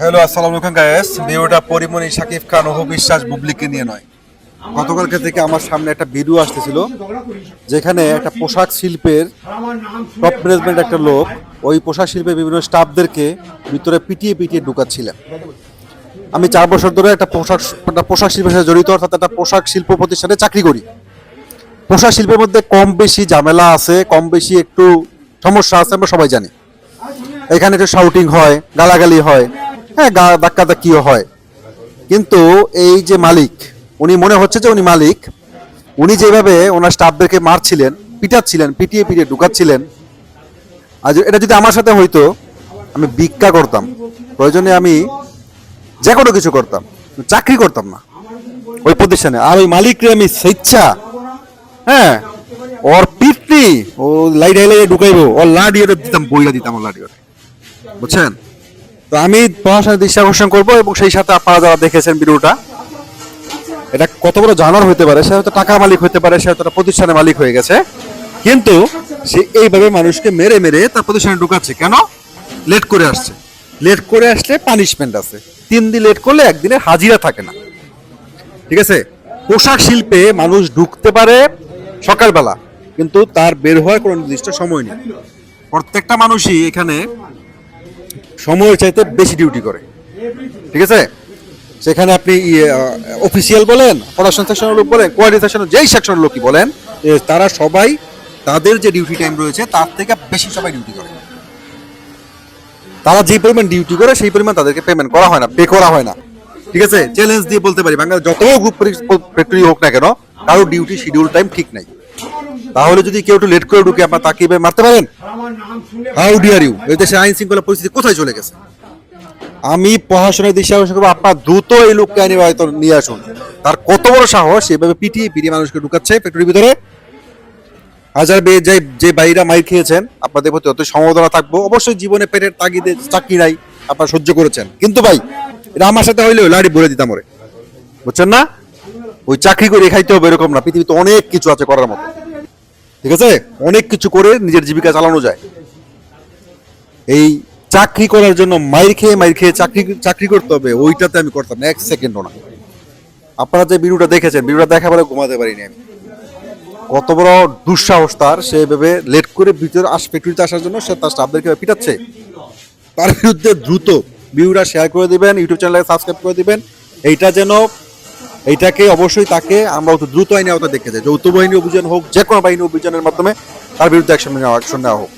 Hello, আসসালামু আলাইকুম guys ভিডিওটা পরিমণি শাকিব খান ওহ বিশ্বাস, বুবলিকে নিয়ে নয়। গতকালকে থেকে আমার সামনে একটা ভিডিও আসতেছিল, যেখানে একটা পোশাক শিল্পের টপ ম্যানেজমেন্ট একটা লোক, ওই পোশাক শিল্পের বিভিন্ন স্টাফদেরকে ভিতরে পিটিয়ে পিটিয়ে ঢুকাচ্ছিলেন। আমি চার বছর ধরে একটা পোশাক একটা পোশাক শিল্পের সাথে জড়িত, অর্থাৎ একটা পোশাক শিল্প প্রতিষ্ঠানে চাকরি করি। পোশাক শিল্পের মধ্যে কম বেশি ঝামেলা আছে, কম বেশি একটু সমস্যা আছে, আমরা সবাই জানি। এখানে একটু শাউটিং হয়, গালাগালি হয়। হ্যাঁ ধাক্কা ধাক্কিও হয়। কিন্তু এই যে মালিক, উনি মনে হচ্ছে যে উনি মালিক, উনি যেভাবে ওনার স্টাফদেরকে মারছিলেন, পিটাচ্ছিলেন, পিটিয়ে পিটিয়ে ঢুকাচ্ছিলেন, আজ এটা যদি আমার সাথে হইতো, আমি ভিক্ষা করতাম। প্রয়োজনে আমি যে কোনো কিছু করতাম, চাকরি করতাম না। ওই প্রতিষ্ঠানে আর ওই মালিকরে আমি স্বেচ্ছা হ্যাঁ ওর পিটনি ও লাইট হাইলে ঢুকাইবো, ওর লাডি দিতাম, বইলা দিতাম ওর লাডি ওটা বুঝছেন? তো আমি পড়াশোনার দৃষ্টি আকর্ষণ করব এবং সেই সাথে আপনারা যারা দেখেছেন ভিডিওটা, এটা কত বড় জানোয়ার হতে পারে, সে হয়তো টাকার মালিক হতে পারে, সে হয়তো প্রতিষ্ঠানের মালিক হয়ে গেছে। কিন্তু সে এইভাবে মানুষকে মেরে মেরে তার প্রতিষ্ঠানে ঢুকাচ্ছে। কেন? লেট করে আসছে। লেট করে আসলে পানিশমেন্ট আছে। তিন দিন লেট করলে একদিনের হাজিরা থাকে না। ঠিক আছে? পোশাক শিল্পে মানুষ ঢুকতে পারে সকালবেলা, কিন্তু তার বের হওয়ার কোনো নির্দিষ্ট সময় নেই। প্রত্যেকটা মানুষই এখানে সময়ের চাইতে বেশি ডিউটি করে। ঠিক আছে? সেখানে আপনি অফিসিয়াল বলেন প্রোডাকশন সেকশনের লোক বলেন কোয়ালিটি সেকশনের যেই সেকশনের লোকই বলেন তারা সবাই তাদের যে ডিউটি টাইম রয়েছে, তার থেকে বেশি সবাই ডিউটি করে। তারা যে পরিমাণ ডিউটি করে, সেই পরিমাণ তাদেরকে পেমেন্ট করা হয় না পে করা হয় না। ঠিক আছে? চ্যালেঞ্জ দিয়ে বলতে পারি বাংলাদেশ যত গ্রুপ ফ্যাক্টরি হোক না কেন, কারও ডিউটি শিডিউল টাইম ঠিক নাই। তাহলে যদি কেউ একটু লেট করে ঢুকে আপনার তাকে মারতে পারেন? হাউ ডিয়ার ইউ এই দেশে আইন শৃঙ্খলা পরিস্থিতি কোথায় চলে গেছে? আমি পড়াশোনার দিশা করব, আপনার দ্রুত এই লোককে আনি হয়তো নিয়ে আসুন। তার কত বড় সাহস, এভাবে পিটিয়ে পিটিয়ে মানুষকে ঢুকাচ্ছে ফ্যাক্টরির ভিতরে। হাজার বে যে যে বাইরা মাইর খেয়েছেন, আপনাদের প্রতি অত সমবেদনা থাকব। অবশ্যই জীবনে পেটের তাগিদে চাকরি নাই, আপনারা সহ্য করেছেন। কিন্তু ভাই, এটা আমার সাথে হইলেও লাড়ি বলে দিতাম ওরে। বুঝছেন না? ওই চাকরি করে খাইতে হবে, এরকম না। পৃথিবীতে অনেক কিছু আছে করার মতো। ঠিক আছে? অনেক কিছু করে নিজের জীবিকা চালানো যায়। এই চাকরি করার জন্য মাইর খেয়ে মাইর খেয়ে চাকরি চাকরি করতে হবে, ওইটাতে আমি করতাম এক সেকেন্ডও না। আপনারা যে ভিডিওটা দেখেছেন, ভিডিওটা দেখা পরে ঘুমাতে পারিনি আমি। কত বড় দুঃসাহস তার, সে ভেবে লেট করে ভিতরে আস ফ্যাক্টরিতে আসার জন্য সে তার স্টাফদেরকে পিটাচ্ছে। তার বিরুদ্ধে দ্রুত ভিডিওটা শেয়ার করে দিবেন, ইউটিউব চ্যানেলে সাবস্ক্রাইব করে দিবেন। এইটা যেন এইটাকে অবশ্যই তাকে আমরা অত দ্রুত আইনে আওতা দেখতে চাই যৌথ বাহিনী অভিযান হোক যে কোনো বাহিনী অভিযানের মাধ্যমে তার বিরুদ্ধে অ্যাকশন নেওয়া অ্যাকশন নেওয়া হোক।